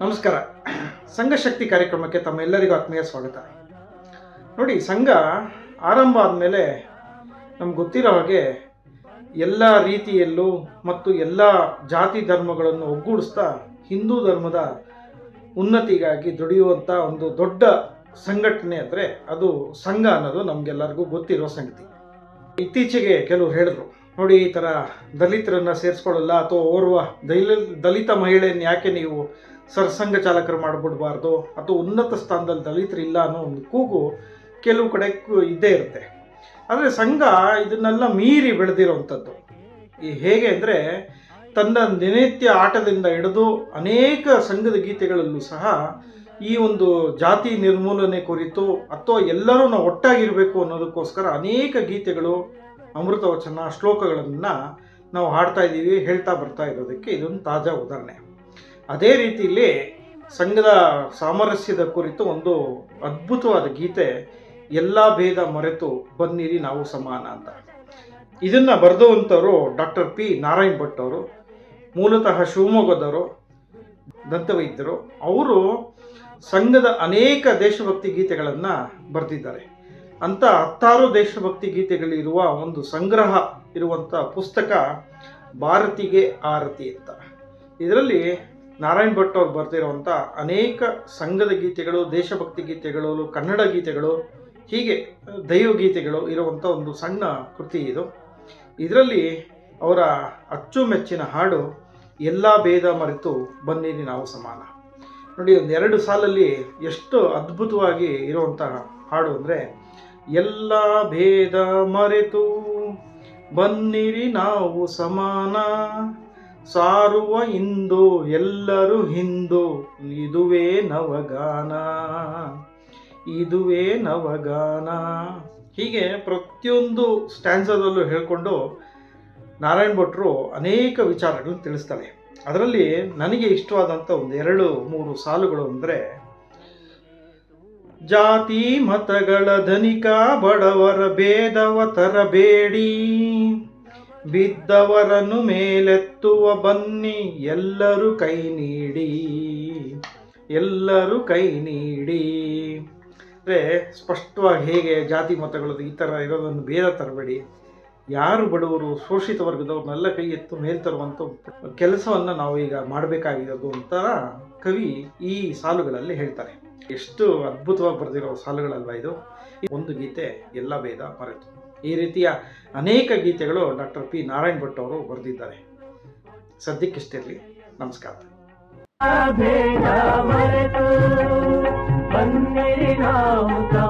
ನಮಸ್ಕಾರ. ಸಂಘ ಶಕ್ತಿ ಕಾರ್ಯಕ್ರಮಕ್ಕೆ ತಮ್ಮೆಲ್ಲರಿಗೂ ಆತ್ಮೀಯ ಸ್ವಾಗತ. ನೋಡಿ, ಸಂಘ ಆರಂಭ ಆದಮೇಲೆ ನಮ್ಗೆ ಗೊತ್ತಿರೋ ಹಾಗೆ ಎಲ್ಲ ರೀತಿಯಲ್ಲೂ ಮತ್ತು ಎಲ್ಲ ಜಾತಿ ಧರ್ಮಗಳನ್ನು ಒಗ್ಗೂಡಿಸ್ತಾ ಹಿಂದೂ ಧರ್ಮದ ಉನ್ನತಿಗಾಗಿ ದುಡಿಯುವಂಥ ಒಂದು ದೊಡ್ಡ ಸಂಘಟನೆ ಅಂದರೆ ಅದು ಸಂಘ ಅನ್ನೋದು ನಮಗೆಲ್ಲರಿಗೂ ಗೊತ್ತಿರೋ ಸಂಗತಿ. ಇತ್ತೀಚೆಗೆ ಕೆಲವರು ಹೇಳಿದ್ರು, ನೋಡಿ, ಈ ಥರ ದಲಿತರನ್ನು ಸೇರಿಸ್ಕೊಳ್ಳಲ್ಲ ಅಥವಾ ಓರ್ವ ದೈಲ ದಲಿತ ಮಹಿಳೆಯನ್ನು ಯಾಕೆ ನೀವು ಸರ್ಸಂಘ ಚಾಲಕರು ಮಾಡಿಬಿಡ್ಬಾರ್ದು ಅಥವಾ ಉನ್ನತ ಸ್ಥಾನದಲ್ಲಿ ದಲಿತರು ಇಲ್ಲ ಅನ್ನೋ ಒಂದು ಕೂಗು ಕೆಲವು ಕಡೆ ಇದ್ದೇ ಇರುತ್ತೆ. ಆದರೆ ಸಂಘ ಇದನ್ನೆಲ್ಲ ಮೀರಿ ಬೆಳೆದಿರೋವಂಥದ್ದು. ಈ ಹೇಗೆ ಅಂದರೆ ತನ್ನ ದಿನನಿತ್ಯ ಆಟದಿಂದ ಹಿಡಿದು ಅನೇಕ ಸಂಘದ ಗೀತೆಗಳಲ್ಲೂ ಸಹ ಈ ಒಂದು ಜಾತಿ ನಿರ್ಮೂಲನೆ ಕುರಿತು ಅಥವಾ ಎಲ್ಲರೂ ನಾವು ಒಟ್ಟಾಗಿರಬೇಕು ಅನ್ನೋದಕ್ಕೋಸ್ಕರ ಅನೇಕ ಗೀತೆಗಳು, ಅಮೃತ ವಚನ ಶ್ಲೋಕಗಳನ್ನು ನಾವು ಹಾಡ್ತಾ ಇದ್ದೀವಿ, ಹೇಳ್ತಾ ಬರ್ತಾ ಇರೋದಕ್ಕೆ ಇದೊಂದು ತಾಜಾ ಉದಾಹರಣೆ. ಅದೇ ರೀತಿಯಲ್ಲಿ ಸಂಘದ ಸಾಮರಸ್ಯದ ಕುರಿತು ಒಂದು ಅದ್ಭುತವಾದ ಗೀತೆ, ಎಲ್ಲ ಭೇದ ಮರೆತು ಬನ್ನಿರಿ ನಾವು ಸಮಾನ ಅಂತ. ಇದನ್ನು ಬರೆದುವಂಥವರು ಡಾಕ್ಟರ್ ಪಿ ನಾರಾಯಣ್ ಭಟ್ ಅವರು, ಮೂಲತಃ ಶಿವಮೊಗ್ಗದವರು, ದಂತವೈದ್ಯರು. ಅವರು ಸಂಘದ ಅನೇಕ ದೇಶಭಕ್ತಿ ಗೀತೆಗಳನ್ನು ಬರೆದಿದ್ದಾರೆ. ಅಂಥ ಹತ್ತಾರು ದೇಶಭಕ್ತಿ ಗೀತೆಗಳಿರುವ ಒಂದು ಸಂಗ್ರಹ ಇರುವಂಥ ಪುಸ್ತಕ ಭಾರತಿಗೆ ಆರತಿ ಅಂತ. ಇದರಲ್ಲಿ ನಾರಾಯಣ್ ಭಟ್ ಅವ್ರು ಬರೆದಿರುವಂಥ ಅನೇಕ ಸಂಘದ ಗೀತೆಗಳು, ದೇಶಭಕ್ತಿ ಗೀತೆಗಳು, ಕನ್ನಡ ಗೀತೆಗಳು, ಹೀಗೆ ದೈವ ಗೀತೆಗಳು ಇರುವಂಥ ಒಂದು ಸಣ್ಣ ಕೃತಿ ಇದು. ಇದರಲ್ಲಿ ಅವರ ಅಚ್ಚುಮೆಚ್ಚಿನ ಹಾಡು, ಎಲ್ಲ ಭೇದ ಮರೆತು ಬನ್ನಿರಿ ನಾವು ಸಮಾನ ನೋಡಿ, ಒಂದು ಎರಡು ಸಾಲಲ್ಲಿ ಎಷ್ಟು ಅದ್ಭುತವಾಗಿ ಇರುವಂತಹ ಹಾಡು ಅಂದರೆ, ಎಲ್ಲ ಭೇದ ಮರೆತು, ಬನ್ನಿರಿ ನಾವು ಸಮಾನ, ಸಾರುವ ಇಂದು ಎಲ್ಲರೂ ಹಿಂದು, ಇದುವೇ ನವಗಾನ ಇದುವೇ ನವಗಾನ. ಹೀಗೆ ಪ್ರತಿಯೊಂದು ಸ್ಟ್ಯಾನ್ಸದಲ್ಲೂ ಹೇಳಿಕೊಂಡು ನಾರಾಯಣ್ ಭಟ್ರು ಅನೇಕ ವಿಚಾರಗಳನ್ನು ತಿಳಿಸ್ತಾರೆ ಅದರಲ್ಲಿ ನನಗೆ ಇಷ್ಟವಾದಂಥ ಒಂದು ಎರಡು ಮೂರು ಸಾಲುಗಳು ಅಂದರೆ, ಜಾತಿ ಮತಗಳ ಧನಿಕ ಬಡವರ ಭೇದವ ತರಬೇಡಿ, ಬಿದ್ದವರನ್ನು ಮೇಲೆತ್ತುವ ಬನ್ನಿ, ಎಲ್ಲರೂ ಕೈ ನೀಡಿ, ಎಲ್ಲರೂ ಕೈ ನೀಡಿ. ಅಂದರೆ ಸ್ಪಷ್ಟವಾಗಿ ಹೇಗೆ ಜಾತಿ ಮತಗಳದ್ದು ಈ ಥರ ಇರೋದನ್ನು ಭೇದ ತರಬೇಡಿ. ಯಾರು ಬಡವರು, ಶೋಷಿತ ವರ್ಗದವ್ರನ್ನೆಲ್ಲ ಕೈ ಎತ್ತು ಮೇಲ್ ತರುವಂಥ ಕೆಲಸವನ್ನು ನಾವು ಈಗ ಮಾಡಬೇಕಾಗಿರೋದು ಅಂತ ಕವಿ ಈ ಸಾಲುಗಳಲ್ಲಿ ಹೇಳ್ತಾರೆ. ಎಷ್ಟು ಅದ್ಭುತವಾಗಿ ಬರೆದಿರೋ ಸಾಲುಗಳಲ್ವ ಇದು? ಒಂದು ಗೀತೆ, ಎಲ್ಲ ಭೇದ ಮರೆತು. ಈ ರೀತಿಯ ಅನೇಕ ಗೀತೆಗಳು ಡಾಕ್ಟರ್ ಪಿ. ನಾರಾಯಣ್ ಭಟ್ ಅವರು ಬರೆದಿದ್ದಾರೆ. ಸದ್ಯಕ್ಕಿಷ್ಟಿರಲಿ ನಮಸ್ಕಾರ. ನಾವು